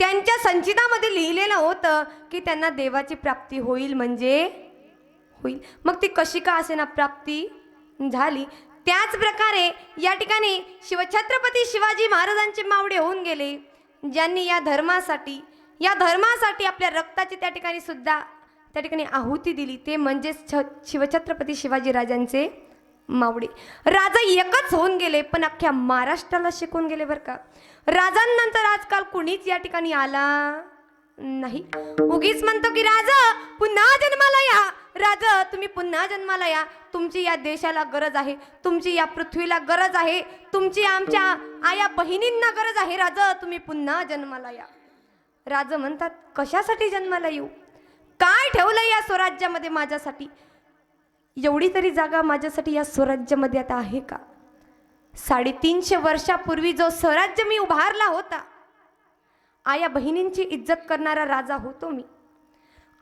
त्यांच्या संचितामध्ये लिहिलेलं होतं की त्यांना देवाची प्राप्ती होईल म्हणजे होईल. मग ती कशी का असे ना प्राप्ती झाली? त्याच प्रकारे या ठिकाणी शिवछत्रपती शिवाजी महाराजांचे मावडे होऊन गेले ज्यांनी या धर्मासाठी या धर्मासाठी आपल्या रक्ताची त्या ठिकाणी सुद्धा त्या ठिकाणी आहुती दिली. ते म्हणजेच छ शिवछत्रपती शिवाजी राजांचे मावडे राजा एकच होऊन गेले पण अख्ख्या महाराष्ट्राला शिकून गेले बरं का? राजांनंतर आजकाल कुणीच या ठिकाणी आला नाही. उगीच म्हणतो की राजा पुन्हा जन्माला या. राजा तुम्ही पुन्हा जन्माला या. तुमची या देशाला गरज आहे. तुमची या पृथ्वीला गरज आहे. तुमची आमच्या आया बहिणींना गरज आहे. राजा तुम्ही पुन्हा जन्माला या. राजा म्हणतात कशासाठी जन्माला येऊ? काय ठेवलं या स्वराज्यामध्ये माझ्यासाठी? एवढी तरी जागा माझ्यासाठी या स्वराज्यामध्ये आता आहे का? साडेतीनशे वर्षापूर्वी जो स्वराज्य मी उभारला होता आया बहिणींची इज्जत करणारा राजा होतो मी.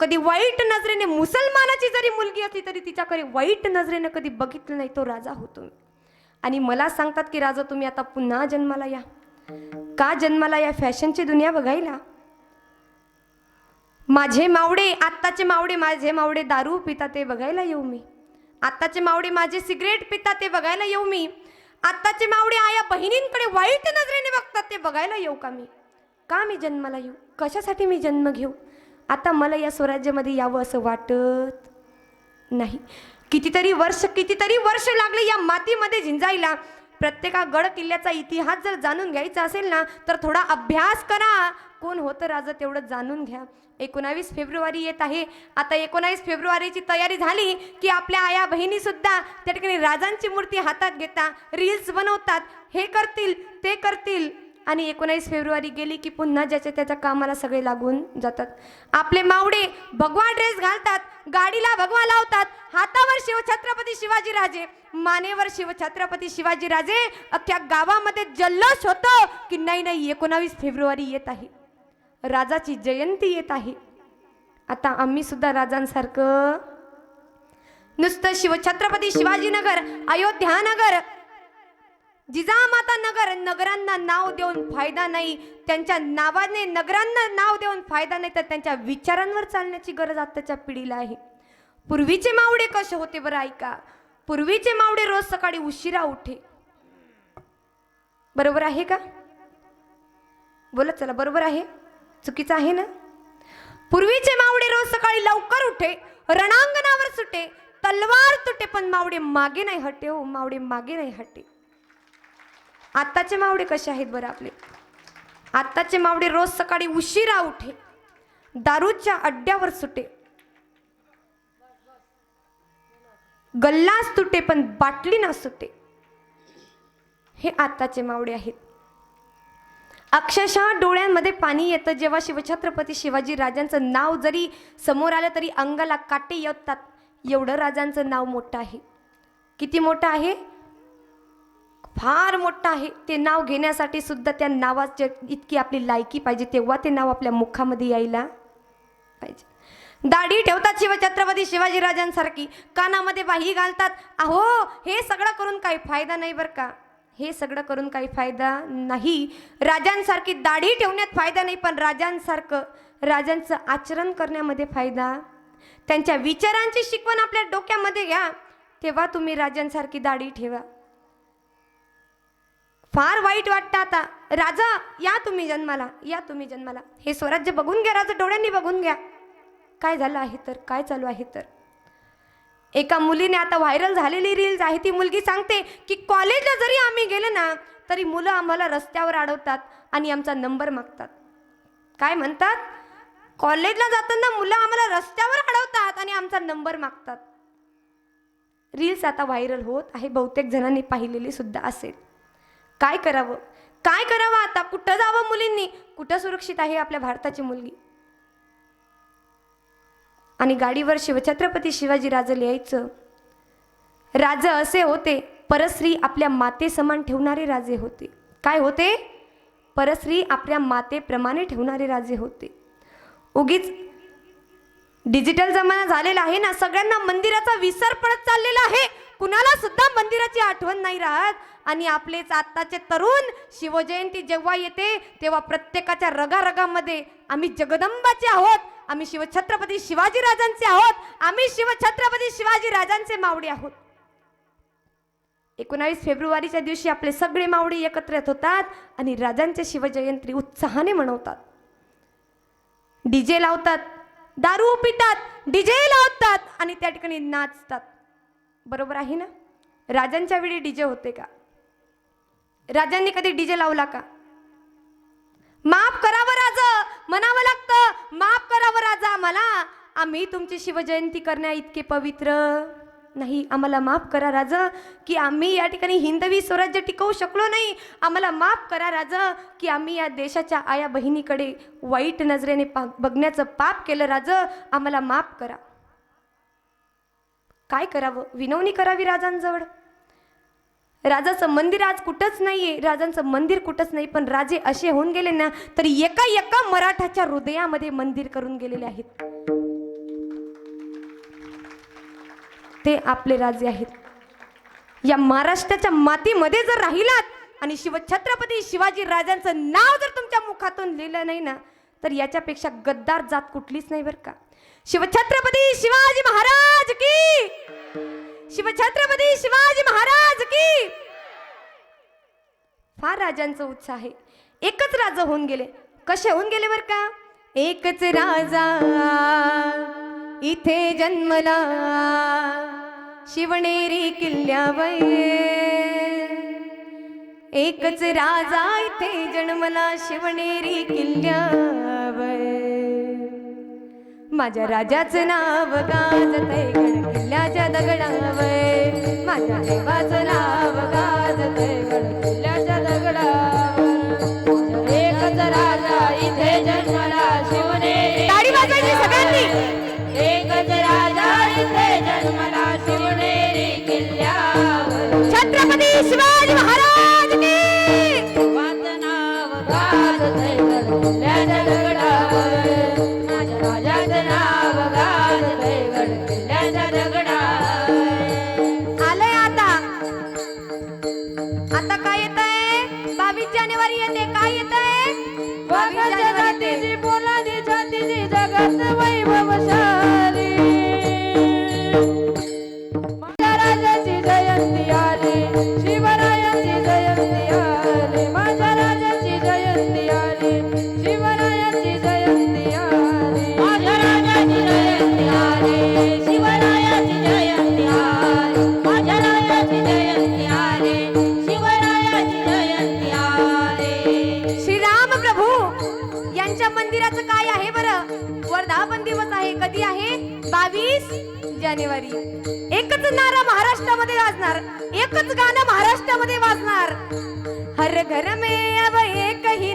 कधी वाईट नजरेने मुसलमानाची जरी मुलगी असली तरी तिच्याकडे वाईट नजरेने कधी बघितलं नाही तो राजा होतो मी. आणि मला सांगतात की राजा तुम्ही आता पुन्हा जन्माला या. का जन्माला या फॅशनची दुनिया बघायला? माझे मावडे आत्ताचे मावडे माझे मावडे दारू पिता ते बघायला येऊ मी. आत्ताचे मावडे माझे सिगरेट पिता ते बघायला येऊ मी. आत्ताचे मावडे आया बहिणींकडे वाईट नजरेने बघतात ते बघायला येऊ का मी? का मी जन्माला येऊ? कशासाठी मी जन्म घेऊ? आता मला या स्वराज्यामध्ये यावं असं वाटत नाही. कितीतरी वर्ष कितीतरी वर्ष लागले या मातीमध्ये झिंजायला. प्रत्येका गड किल्ल्याचा इतिहास जर जाणून घ्यायचा असेल ना तर थोडा अभ्यास करा. कोण होतं राजा तेवढं जाणून घ्या. एकोणावीस फेब्रुवारी येत आहे. आता एकोणावीस फेब्रुवारीची तयारी झाली की आपल्या आया बहिणीसुद्धा त्या ठिकाणी राजांची मूर्ती हातात घेता रील्स बनवतात. हे करतील ते करतील. आणि एकोणावीस फेब्रुवारी गेली की पुन्हा ज्याच्या त्याच्या कामाला सगळे लागून जातात. आपले मावडे भगवा ड्रेस घालतात गाडीला भगवा लावतात. हातावर शिवछत्रपती शिवाजी राजे मानेवर शिवछत्रपती शिवाजी राजे अख्ख्या गावामध्ये जल्लोष होतो की नाही नाही एकोणावीस फेब्रुवारी येत आहे. राजाची जयंती येत आहे. आता आम्ही सुद्धा राजांसारखं नुसतं शिव छत्रपती शिवाजीनगर अयोध्यानगर जिजामाता नगर नगरांना नाव देऊन फायदा नाही त्यांच्या नावाने नगरांना नाव देऊन फायदा नाही तर त्यांच्या विचारांवर चालण्याची गरज आताच्या पिढीला आहे. पूर्वीचे मावडे कसे होते बरं ऐका. पूर्वीचे मावडे रोज सकाळी उशिरा उठे. बरोबर आहे का? बोला चला बरोबर आहे? चुकीचं आहे ना? पूर्वीचे मावडे रोज सकाळी लवकर उठे रणांगणावर सुटे तलवार तुटे पण मावडे मागे नाही हटे हो मावडे मागे नाही हटे. आत्ताचे मावडे कसे आहेत बरं आपले? आत्ताचे मावडे रोज सकाळी उशिरा उठे दारूच्या अड्ड्यावर सुटे. गल्लाच तुटे पण बाटली ना सुटे. हे आत्ताचे मावडे आहेत. अक्षरशः डोळ्यांमध्ये पाणी येतं. जेव्हा शिवछत्रपती शिवाजी राजांचं नाव जरी समोर आलं तरी अंगाला काटे येतात. एवढं राजांचं नाव मोठं आहे. किती मोठं आहे? फार मोठं आहे. ते नाव घेण्यासाठी सुद्धा त्या नावाचे इतकी आपली लायकी पाहिजे. तेव्हा ते नाव आपल्या मुखामध्ये यायला पाहिजे. दाढी ठेवतात शिवछत्रपती शिवाजी राजांसारखी. कानामध्ये बाही घालतात. अहो हे सगळं करून काही फायदा नाही बरं का? हे सगळं करून काही फायदा नाही. राजांसारखी दाढी ठेवण्यात फायदा नाही पण राजांसारखं राजांचं आचरण करण्यामध्ये फायदा. त्यांच्या विचारांची शिकवण आपल्या डोक्यामध्ये घ्या तेव्हा तुम्ही राजांसारखी दाढी ठेवा. फार वाईट वाटतं आता. राजा या तुम्ही जन्माला या तुम्ही जन्माला. हे स्वराज्य बघून घ्या राजा डोळ्यांनी बघून घ्या. काय झालं आहे तर काय चालू आहे तर? एका मुलीने आता व्हायरल झालेली रील्स आहे ती मुलगी सांगते की कॉलेजला जरी आम्ही गेले ना तरी मुलं आम्हाला रस्त्यावर अडवतात आणि आमचा नंबर मागतात. काय म्हणतात? कॉलेजला जाताना मुलं आम्हाला रस्त्यावर अडवतात आणि आमचा नंबर मागतात. रील्स आता व्हायरल होत आहे बहुतेक जणांनी पाहिलेली सुद्धा असेल. काय करावं? काय करावं आता? कुठं जावं मुलींनी? कुठं सुरक्षित आहे आपल्या भारताची मुलगी? आणि गाडीवर शिवछत्रपती शिवाजीराजे लिहायचं. राजे असे होते परस्त्री आपल्या माते समान ठेवणारे राजे होते. काय होते? परस्त्री आपल्या मातेप्रमाणे ठेवणारे राजे होते. उगीच डिजिटल जमाना झालेला आहे ना सगळ्यांना मंदिराचा विसर पडत चाललेला आहे. कुणाला सुद्धा मंदिराची आठवण नाही राहत. आणि आपलेच आत्ताचे तरुण शिवजयंती जेव्हा येते तेव्हा प्रत्येकाच्या रगारगामध्ये आम्ही जगदंबाचे आहोत. आम्ही शिवछत्रपती शिवाजी राजांचे आहोत. आम्ही शिवछत्रपती शिवाजी राजांचे मावडी आहोत. एकोणावीस फेब्रुवारीच्या दिवशी आपले सगळे मावडे एकत्र येत होतात आणि राजांचे शिवजयंती उत्साहाने मनवतात. डीजे लावतात दारू पितात डीजे लावतात आणि त्या ठिकाणी नाचतात. बरोबर आहे ना? राजांच्या वेळी डीजे होते का? राजांनी कधी डीजे लावला का? माफ करावं राजा! म्हणावं लागतं माफ करावं राजा आम्हाला. आम्ही तुमची शिवजयंती करण्या इतके पवित्र. नाही आम्हाला माफ करा राजा की आम्ही या ठिकाणी हिंदवी स्वराज्य टिकवू शकलो नाही. आम्हाला माफ करा राजा की आम्ही या देशाच्या आया बहिणीकडे वाईट नजरेने पा बघण्याचं पाप केलं राजा आम्हाला माफ करा. काय करावं? विनवणी करावी राजांजवळ? राजाचं मंदिर आज कुठंच नाहीये. राजांचं मंदिर कुठंच नाही पण राजे असे होऊन गेले ना तर एका एका मराठाच्या हृदयामध्ये मंदिर करून गेलेले आहेत. ते आपले राजे आहेत. या महाराष्ट्राच्या मातीमध्ये जर राहिलात आणि शिवछत्रपती शिवाजी राजांचं नाव जर तुमच्या मुखातून लिहिलं नाही ना तर याच्यापेक्षा गद्दार जात कुठलीच नाही बरं का. शिवछत्रपती शिवाजी महाराज की! शिवछत्रपती शिवाजी महाराज की! फार राजांचा उत्साह आहे. एकच राजा होऊन गेले. कसे होऊन गेले बर का? एकच राजा इथे जन्मला. शिवनेरी किल्ल्यावर. एकच राजा इथे जन्मला. शिवनेरी किल्ल्यावर. माझ्या राजाचं नाव गाजतय गड किल्ल्याच्या दगडावर. माझ्या देवाचं नाव गाजतय गड किल्ल्याच्या दगडावर. एकच राजा इथे जन्मला वाजवायची सगळ्यांनी. एकच राजा इथे जन्मला शिवनेरी किल्ल्यावर. छत्रपती शिवाजी महाराज की. वाचं नाव गाजतंय गड किल्ल्याच्या दगडावर. गाजतंय प्रभू यांच्या मंदिराचं काय आहे बरं? वर्धापन दिवस आहे कधी आहे? बावीस जानेवारी. एकच नारा महाराष्ट्रामध्ये वाजणार एकच गाणं महाराष्ट्रामध्ये वाजणार. हर घर में अब एक ही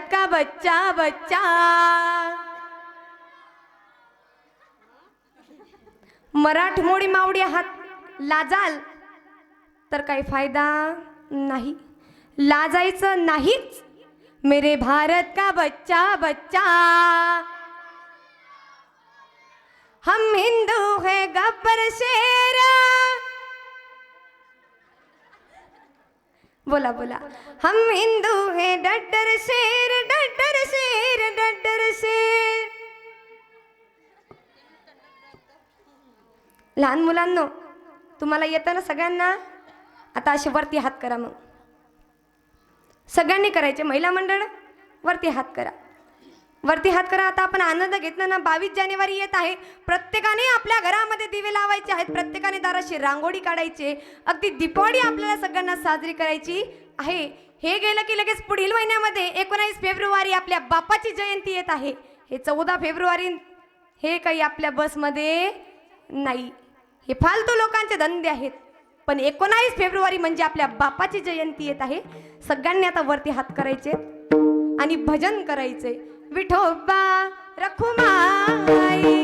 भारत का बच्चा। बच्चा मराठमोळी मावडी हात लाजाल. तर काही फायदा नाही. लाजायचं नाहीच. मेरे भारत का बच्चा बच्चा. हम हिंदू है गब्बर शेरा. बोला बोला. हम हिंदू हैं डड्डर शेर डर शेर डड्डर शेर. लहान मुलांनो तुम्हाला येतं ना सगळ्यांना? आता असे वरती हात करा मग. सगळ्यांनी करायचे महिला मंडळ वरती हात करा. वरती हात करा. आता आपण आनंद घेतला ना. बावीस जानेवारी येत आहे. प्रत्येकाने आपल्या घरामध्ये दिवे लावायचे आहेत. प्रत्येकाने दाराशी रांगोळी काढायची अगदी दीपावली आपल्याला सगळ्यांना साजरी करायची आहे. हे गेलं की लगेच पुढील महिन्यामध्ये एकोणावीस फेब्रुवारी आपल्या बापाची जयंती येत आहे. हे चौदा फेब्रुवारी हे काही आपल्या बसमध्ये नाही. हे फालतू लोकांचे धंदे आहेत. पण एकोणावीस फेब्रुवारी म्हणजे आपल्या बापाची जयंती येत आहे. सगळ्यांनी आता वरती हात करायचे आणि भजन करायचे विठोबा रखुमाई.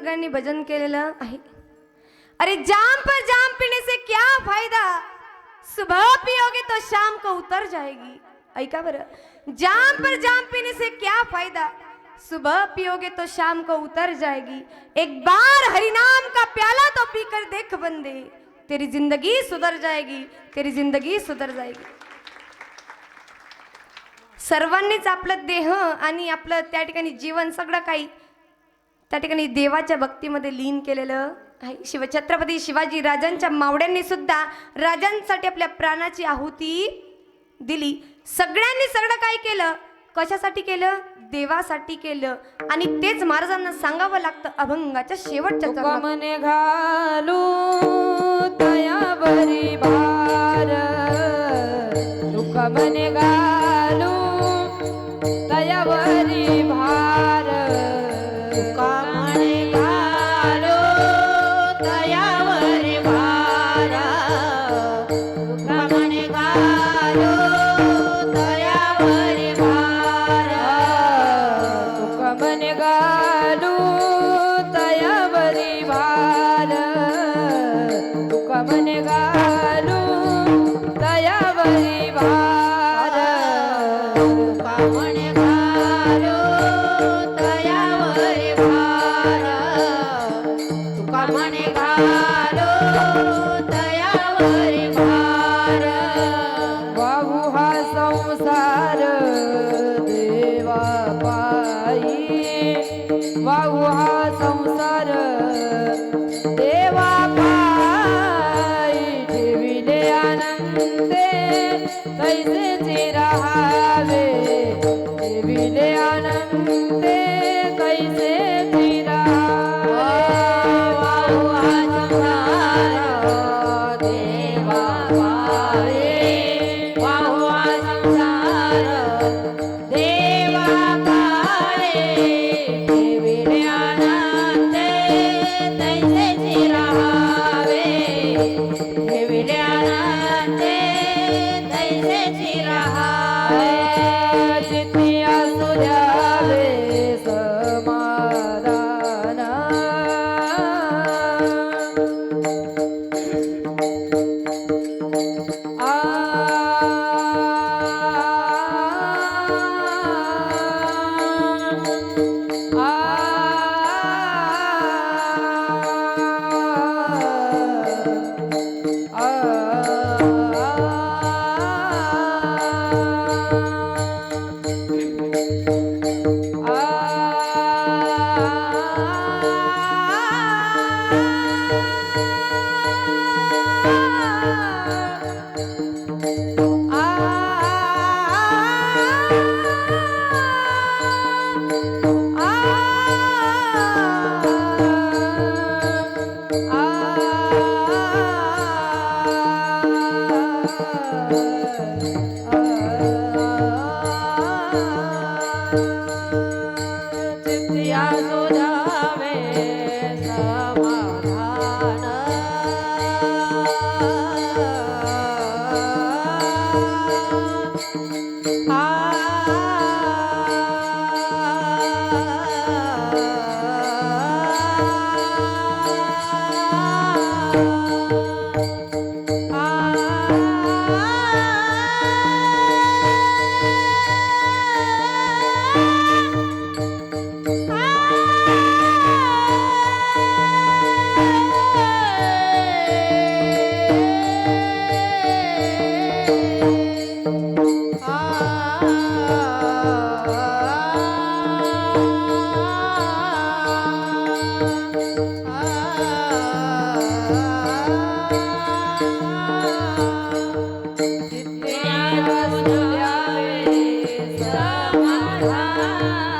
सगळ्यांनी भजन केलेलं आहे. अरे जाम पर जाम पिणे से क्या फायदा? सुबह पियोगे तो शाम को उतर जाएगी. ऐका बरं. जाम पर जाम पिणे से क्या फायदा? सुबह पियोगे तो शाम को उतर जाएगी. एक बार हरिनाम का प्याला तो पीकर देख बंदे. तेरी जिंदगी सुधर जाएगी. तेरी जिंदगी सुधर जाएगी. सर्वांनीच आपलं देह आणि आपलं त्या ठिकाणी जीवन सगळं काही त्या ठिकाणी देवाच्या भक्तीमध्ये लीन केलेलं आहे. शिवछत्रपती शिवाजी राजांच्या मावड्यांनी सुद्धा राजांसाठी आपल्या प्राणाची आहुती दिली. सगळ्यांनी सगळं काय केलं? कशासाठी केलं? देवासाठी केलं. आणि तेच महाराजांना सांगावं लागतं अभंगाच्या शेवटच्या मने घालू तयावरी भार. तुका मने घालू तयावरी भार. Is it?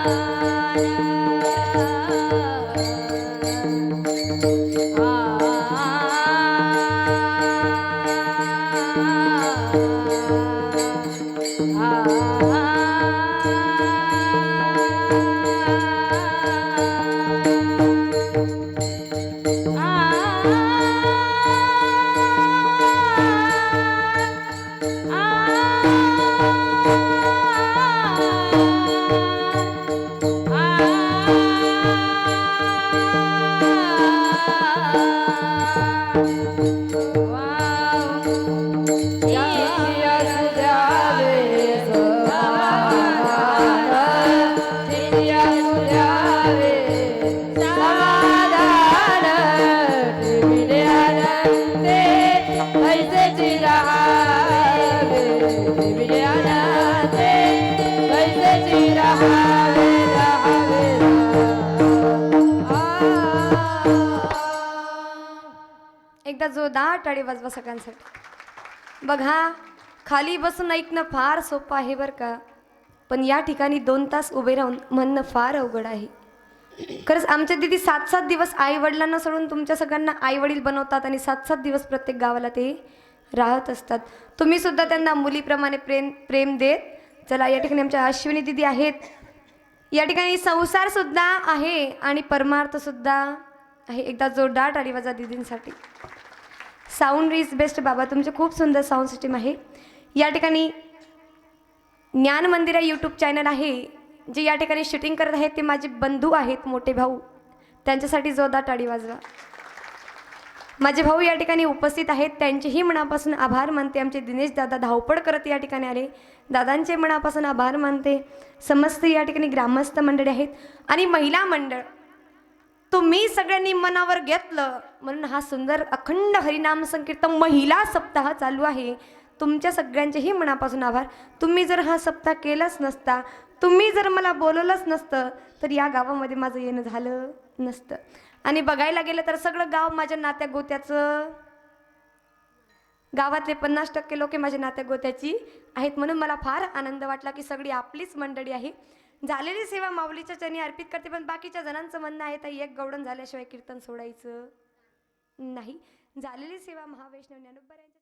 la la जोरदार टाळी वाजवा सगळ्यांसाठी. बघा खाली बसून ऐकणं फार सोपं आहे बरं का. पण या ठिकाणी दोन तास उभे राहून म्हणणं फार अवघड आहे. खरंच आमच्या दिदी सात सात दिवस आई वडिलांना सोडून तुमच्या सगळ्यांना आई वडील बनवतात आणि सात सात दिवस प्रत्येक गावाला ते राहत असतात. तुम्ही सुद्धा त्यांना मुलीप्रमाणे प्रेम प्रेम देत चला या ठिकाणी आमच्या अश्विनी दिदी आहेत. या ठिकाणी संसार सुद्धा आहे आणि परमार्थ सुद्धा आहे. एकदा जोरदार टाळी वाजा दिदींसाठी. साऊंड इज बेस्ट बाबा. तुमचे खूप सुंदर साऊंड सिस्टीम आहे. या ठिकाणी ज्ञान मंदिर या यूट्यूब चॅनल आहे. जे या ठिकाणी शूटिंग करत आहेत ते माझे बंधू आहेत मोठे भाऊ. त्यांच्यासाठी जोरदार टाळी वाजवा. माझे भाऊ या ठिकाणी उपस्थित आहेत. त्यांचेही मनापासून आभार मानते. आमचे दिनेश दादा धावपळ करत या ठिकाणी आले. दादांचे मनापासून आभार मानते. समस्त या ठिकाणी ग्रामस्थ मंडळी आहेत. आणि महिला मंडळ तुम्ही सगळ्यांनी मनावर घेतलं. म्हणून हा सुंदर अखंड हरिनाम संकीर्तन महिला सप्ताह चालू आहे. तुमच्या सगळ्यांचेही मनापासून आभार. तुम्ही जर हा सप्ताह केलाच नसता तुम्ही जर मला बोलवलंच नसतं तर या गावामध्ये माझं येणं झालं नसतं. आणि बघायला गेलं तर सगळं गाव माझ्या नात्या गोत्याचं गावातले पन्नास टक्के लोक माझ्या नात्या गोत्याची आहेत म्हणून मला फार आनंद वाटला की सगळी आपलीच मंडळी आहे. झालेली सेवा माऊलीच्या चरणी अर्पित करते पण बाकीच्या जणांचं म्हणणं आहे तर एक गवडण झाल्याशिवाय कीर्तन सोडायचं नाही. झालेली सेवा महावैष्णव ज्ञानोबा यांच्या